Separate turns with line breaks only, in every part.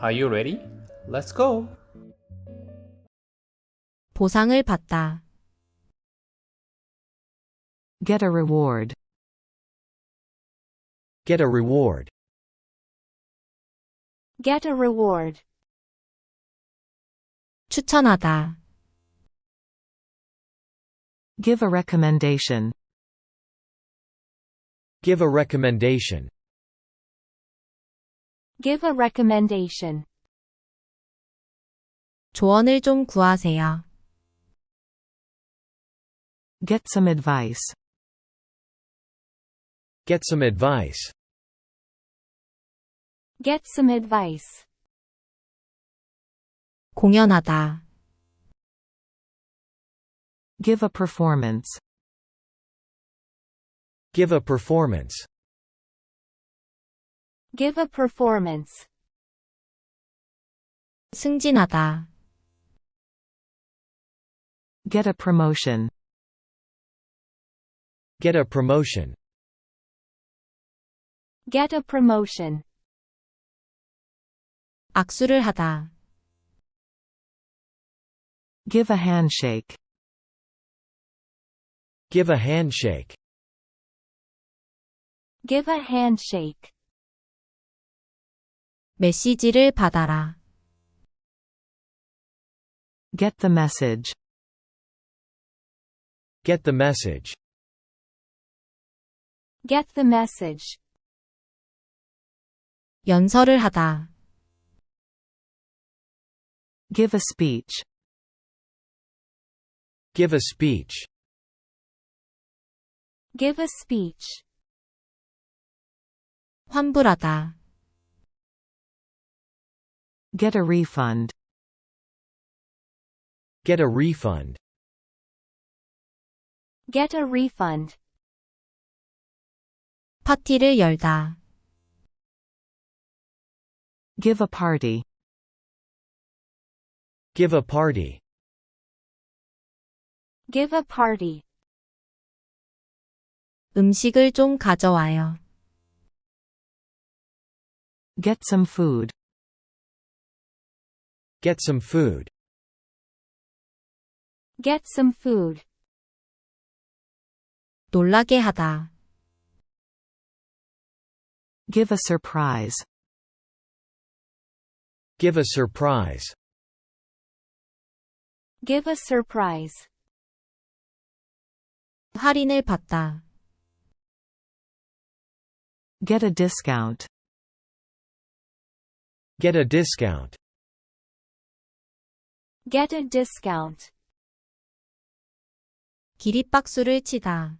Are you ready? Let's go.
보상을 받다.
Get a reward.
Get a reward.
Get a reward.
추천하다.
Give a recommendation.
Give a recommendation.
Give a recommendation.
조언을 좀 구하세요.
Get some advice.
Get some advice.
Get some advice.
공연하다.
Give a performance.
Give a performance.
Give a performance.
승진하다.
Get a promotion.
Get a promotion.
Get a promotion.
악수를 하다.
Give a handshake.
Give a handshake.
Give a handshake.
메시지를 받아라.
Get the message.
Get the message.
Get the message.
연설을 하다.
Give a speech.
Give a speech.
Give a speech.
환불하다.
Get a refund.
Get a refund.
Get a refund.
파티를 열다.
Give a party.
Give a party.
Give a party.
음식을 좀 가져와요.
Get some food.
Get some food.
Get some food.
놀라게 하다.
Give a surprise.
Give a surprise.
Give a surprise.
할인을 받다.
Get a discount.
Get a discount.
Get a discount.
기립박수를 치다.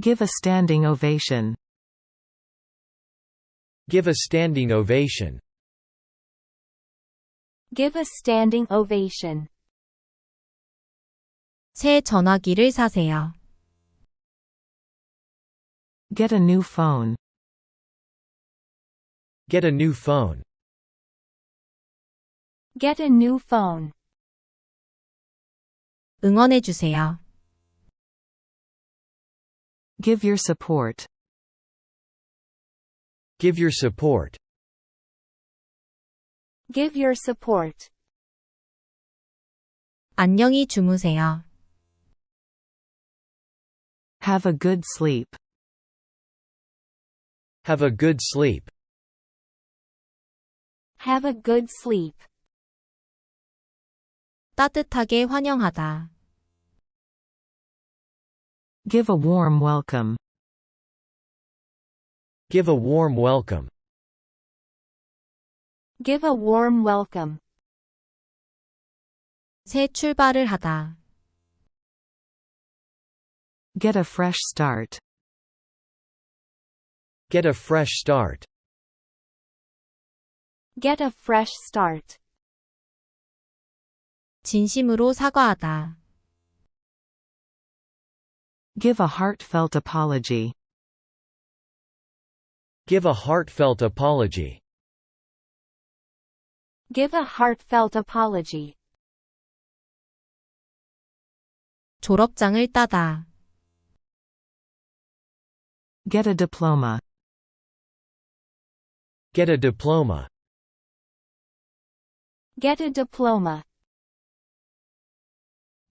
Give a standing ovation.
Give a standing ovation.
Give a standing ovation.
새 전화기를 사세요.
Get a new phone.
Get a new phone.
Get a new phone.
응원해주세요.
Give your support.
Give your support.
Give your support.
안녕히 주무세요.
Have a good sleep.
Have a good sleep.
Have a good sleep.
따뜻하게 환영하다.
Give a warm welcome.
Give a warm welcome.
Give a warm welcome.
새 출발을 하다.
Get a fresh start.
Get a fresh start.
Get a fresh start.
진심으로 사과하다.
Give a heartfelt apology.
Give a heartfelt apology.
Give a heartfelt apology.
졸업장을 따다.
Get a diploma.
Get a diploma.
Get a diploma.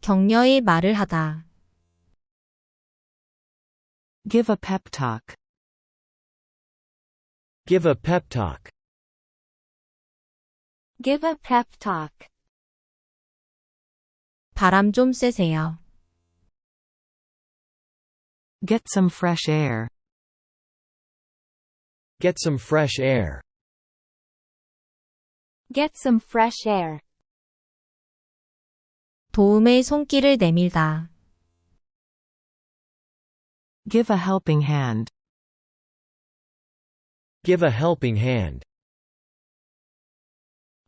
격려의 말을 하다.
Give a pep talk.
Give a pep talk.
Give a pep talk.
바람 좀 쐬세요.
Get some fresh air.
Get some fresh air.
Get some fresh air.
도움의 손길을 내밀다.
Give a helping hand.
Give a helping hand.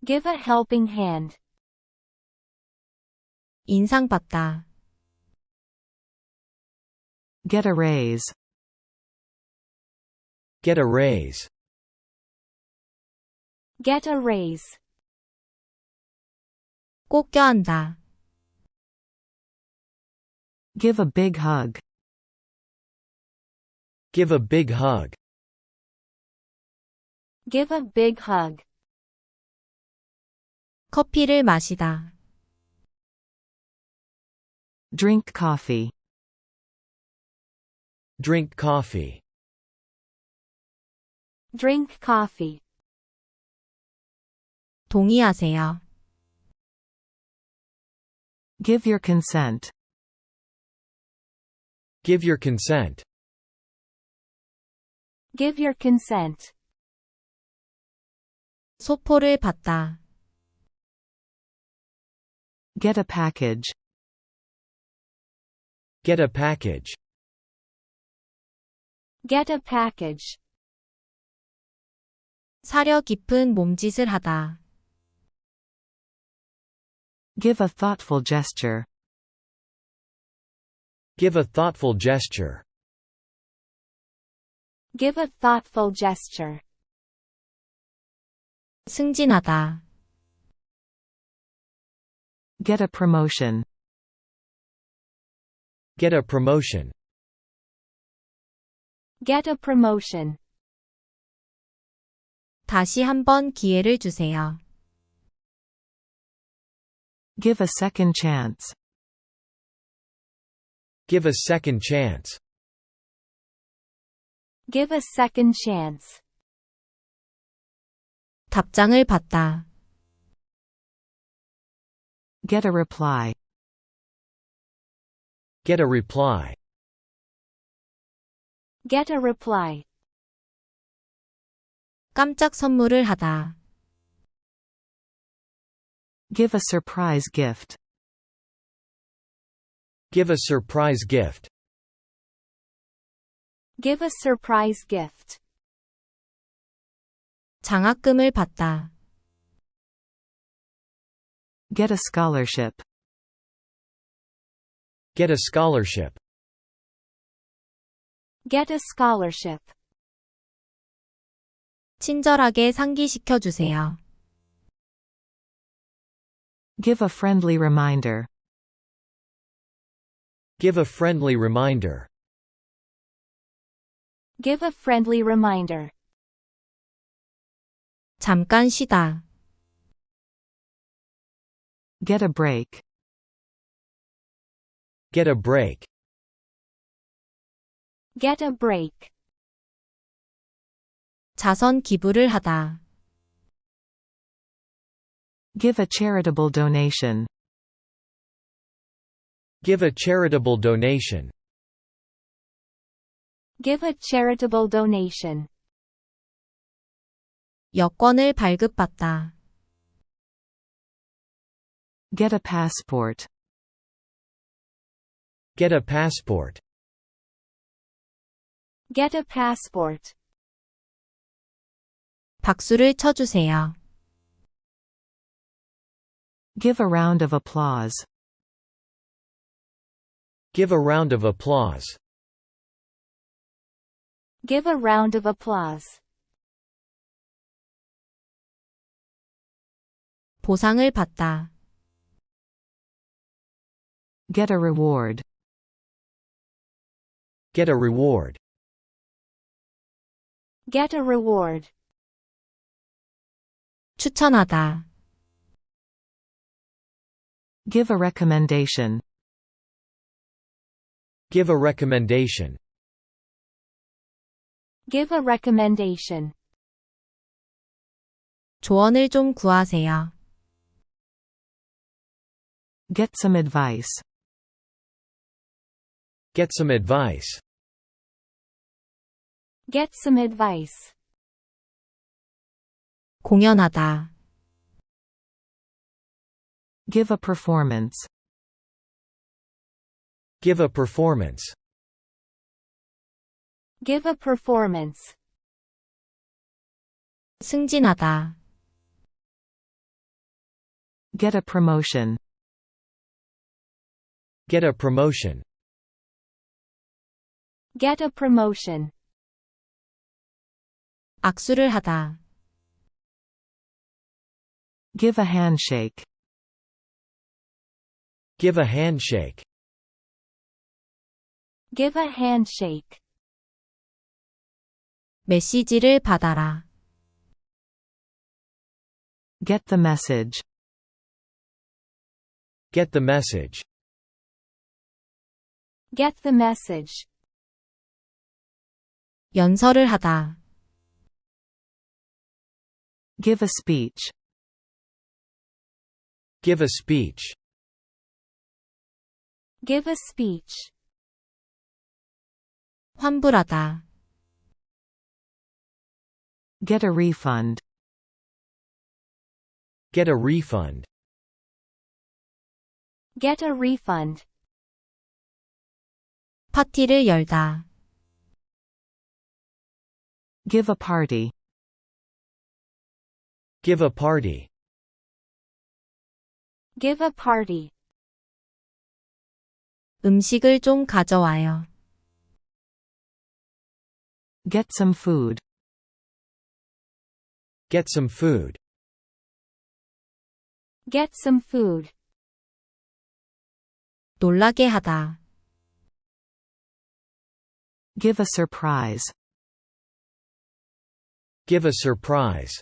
Give a helping hand.
인상받다.
Get a raise.
Get a raise.
Get a raise.
꼭 껴안다.
Give a big hug.
Give a big hug.
Give a big hug.
커피를 마시다.
Drink coffee.
Drink coffee.
Drink coffee.
동의하세요.
Give your consent.
Give your consent.
Give your consent.
소포를 받다.
Get a package.
Get a package.
Get a package.
사려 깊은 몸짓을 하다.
Give a thoughtful gesture.
Give a thoughtful gesture.
Give a thoughtful gesture.
승진하다.
Get a promotion.
Get a promotion.
Get a promotion.
다시 한번 기회를 주세요.
Give a second chance.
Give a second chance.
Give a second chance.
답장을 받다.
Get a reply.
Get a reply.
Get a reply.
깜짝 선물을 하다.
Give a surprise gift.
Give a surprise gift.
Give a surprise gift.
장학금을 받다.
Get a scholarship.
Get a scholarship.
Get a scholarship.
친절하게 상기시켜 주세요.
Give a friendly reminder.
Give a friendly reminder.
Give a friendly reminder.
잠깐 쉬다.
Get a break.
Get a break.
Get a break.
자선 기부를 하다.
Give a charitable donation.
Give a charitable donation.
Give a charitable donation.
여권을 발급받다.
Get a passport.
Get a passport.
Get a passport.
박수를 쳐주세요.
Give a round of applause.
Give a round of applause.
Give a round of applause.
보상을 받다.
Get a reward.
Get a reward.
Get a reward.
추천하다.
Give a recommendation.
Give a recommendation.
Give a recommendation.
조언을 좀 구하세요.
Get some advice.
Get some advice.
Get some advice.
공연하다.
Give a performance.
Give a performance.
Give a performance.
승진하다.
Get a promotion.
Get a promotion.
Get a promotion.
악수를 하다.
Give a handshake.
Give a handshake.
Give a handshake.
메시지를 받아라.
Get the message.
Get the message.
Get the message.
연설을 하다.
Give a speech.
Give a speech.
Give a speech.
환불하다.
Get a refund.
Get a refund.
Get a refund.
파티를 열다.
Give a party.
Give a party.
Give a party.
음식을 좀 가져와요.
Get some food.
Get some food.
Get some food.
놀라게 하다.
Give a surprise.
Give a surprise.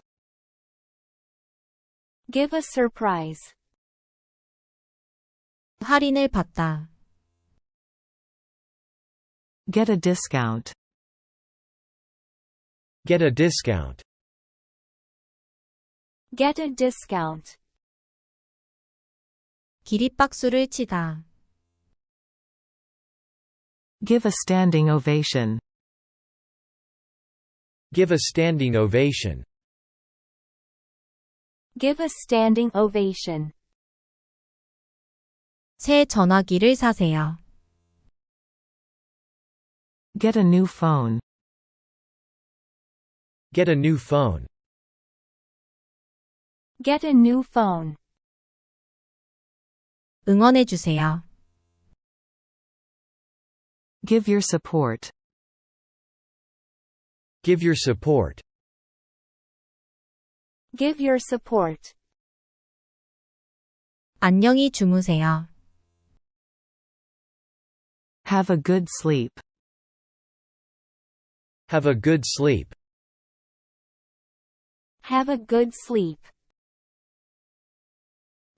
Give a surprise.
할인을 받다.
Get a discount.
Get a discount.
Get a discount.
기립박수를 치다.
Give a standing ovation.
Give a standing ovation.
Give a standing ovation.
새 전화기를 사세요.
Get a new phone.
Get a new phone.
Get a new phone.
응원해주세요.
Give your support.
Give your support.
Give your support.
안녕히 주무세요.
Have a good sleep.
Have a good sleep.
Have a good sleep.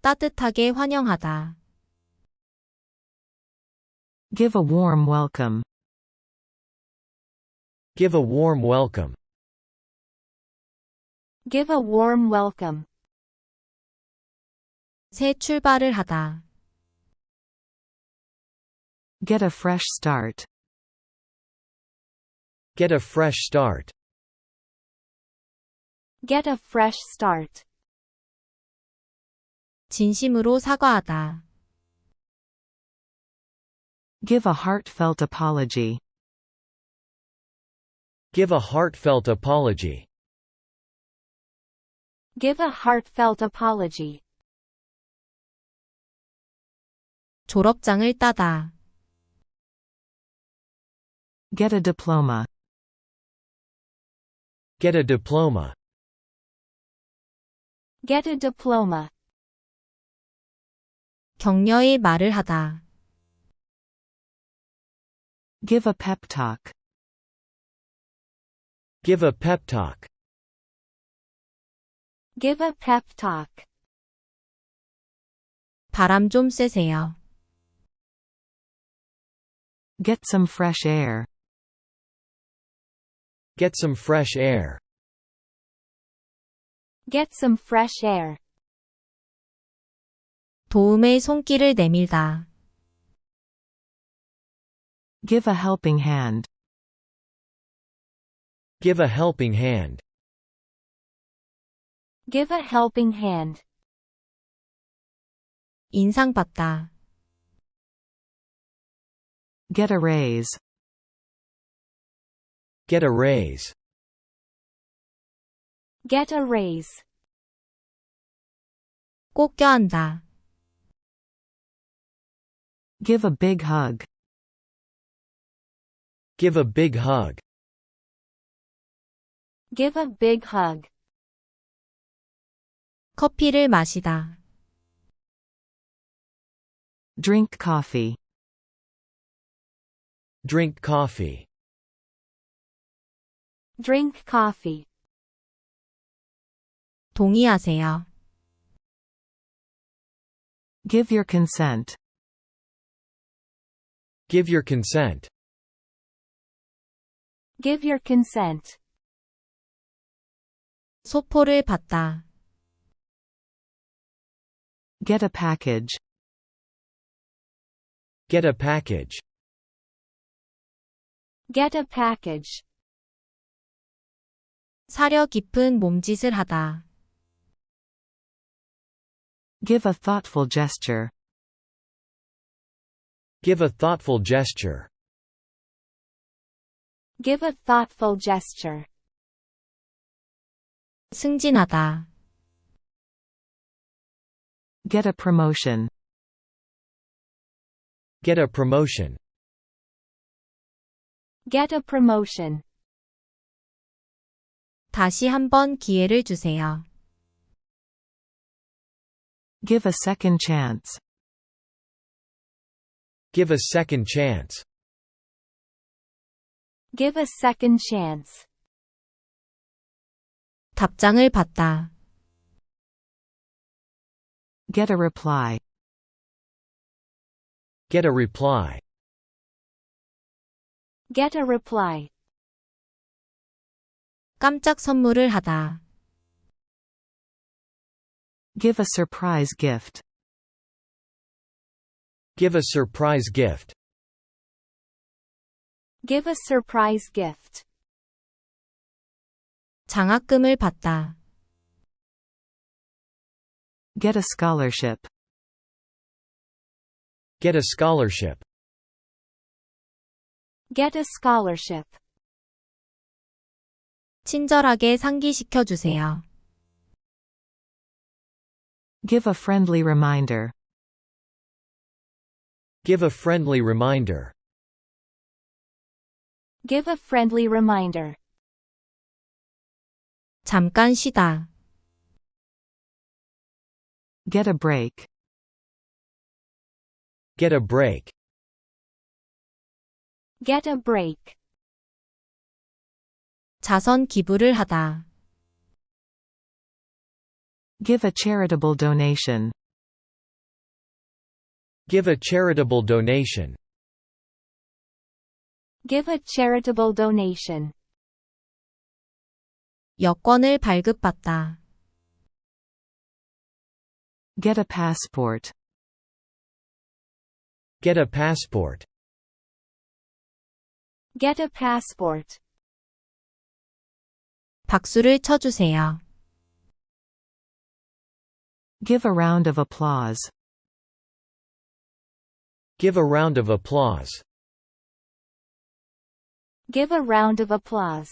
따뜻하게 환영하다.
Give a warm welcome.
Give a warm welcome.
Give a warm welcome.
새 출발을 하다.
Get a fresh start.
Get a fresh start.
Get a fresh start.
진심으로 사과하다.
Give a heartfelt apology.
Give a heartfelt apology.
Give a heartfelt apology.
졸업장을 따다.
Get a diploma.
Get a diploma.
Get a diploma.
격려의 말을 하다.
Give a pep talk.
Give a pep talk.
Give a pep talk.
바람 좀 쐬세요.
Get some fresh air.
Get some fresh air.
Get some fresh air.
도움의 손길을 내밀다.
Give a helping hand.
Give a helping hand.
Give a helping hand.
인상받다.
Get a raise.
Get a raise.
Get a raise.
꼭 껴안다.
Give a big hug.
Give a big hug.
Give a big hug.
커피를 마시다.
Drink coffee.
Drink coffee.
Drink coffee.
동의하세요.
Give your consent.
Give your consent.
Give your consent.
소포를 받다.
Get a package.
Get a package.
Get a package.
사려 깊은 몸짓을 하다.
Give a thoughtful gesture.
Give a thoughtful gesture.
Give a thoughtful gesture.
승진하다.
Get a promotion.
Get a promotion.
Get a promotion.
다시 한번 기회를 주세요.
Give a second chance.
Give a second chance.
Give a second chance.
답장을 받다.
Get a reply.
Get a reply.
Get a reply.
깜짝 선물을 하다.
Give a surprise gift.
Give a surprise gift.
Give a surprise gift.
장학금을 받다.
Get a scholarship.
Get a scholarship.
Get a scholarship.
친절하게 상기시켜 주세요.
Give a friendly reminder.
Give a friendly reminder.
Give a friendly reminder.
잠깐 쉬다.
Get a break.
Get a break.
Get a break.
자선 기부를 하다.
Give a charitable donation.
Give a charitable donation.
Give a charitable donation.
여권을 발급받다.
Get a passport.
Get a passport.
Get a passport.
박수를 쳐주세요.
Give a round of applause.
Give a round of applause.
Give a round of applause.